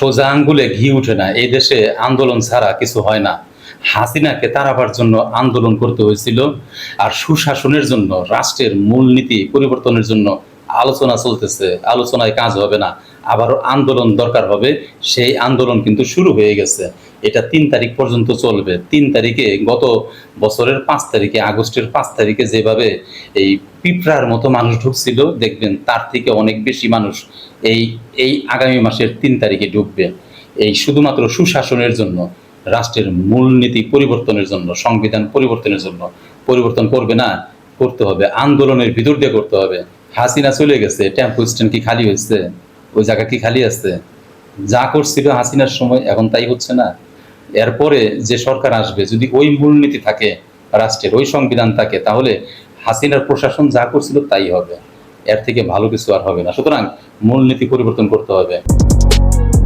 সোজা আঙ্গুলে ঘি উঠে না, এই দেশে আন্দোলন ছাড়া কিছু হয় না। হাসিনাকে তাড়াবার জন্য আন্দোলন করতে হয়েছিল, আর সুশাসনের জন্য, রাষ্ট্রের মূলনীতি পরিবর্তনের জন্য আলোচনা চলতেছে, আলোচনায় কাজ হবে না, আবারও আন্দোলন দরকার হবে, সেই আন্দোলন কিন্তু শুরু হয়ে গেছে। এটা তিন তারিখ পর্যন্ত চলবে। তিন তারিখে গত বছরের পাঁচ তারিখে, আগস্টের পাঁচ তারিখে যেভাবে এই পিঁপড়ার মতো মানুষ ঢুকছিল, দেখবেন তার থেকে অনেক বেশি মানুষ এই এই আগামী মাসের তিন তারিখে ঢুকবে। এই শুধুমাত্র সুশাসনের জন্য, রাষ্ট্রের মূলনীতি পরিবর্তনের জন্য, সংবিধান পরিবর্তনের জন্য। পরিবর্তন করবে না, করতে হবে। আন্দোলনের ভিতর দিয়ে করতে হবে। হাসিনা চলে গেছে, টেম্পো স্ট্যান্ড কি খালি হয়েছে, ওই জায়গা কি খালি আছে? যা করছিল হাসিনার সময়, এখন তাই হচ্ছে না। এরপরে যে সরকার আসবে, যদি ওই মূলনীতি থাকে, রাষ্ট্রের ওই সংবিধান থাকে, তাহলে হাসিনার প্রশাসন যা করছিল তাই হবে। এর থেকে ভালো কিছু আর হবে না। সুতরাং মূলনীতি পরিবর্তন করতে হবে।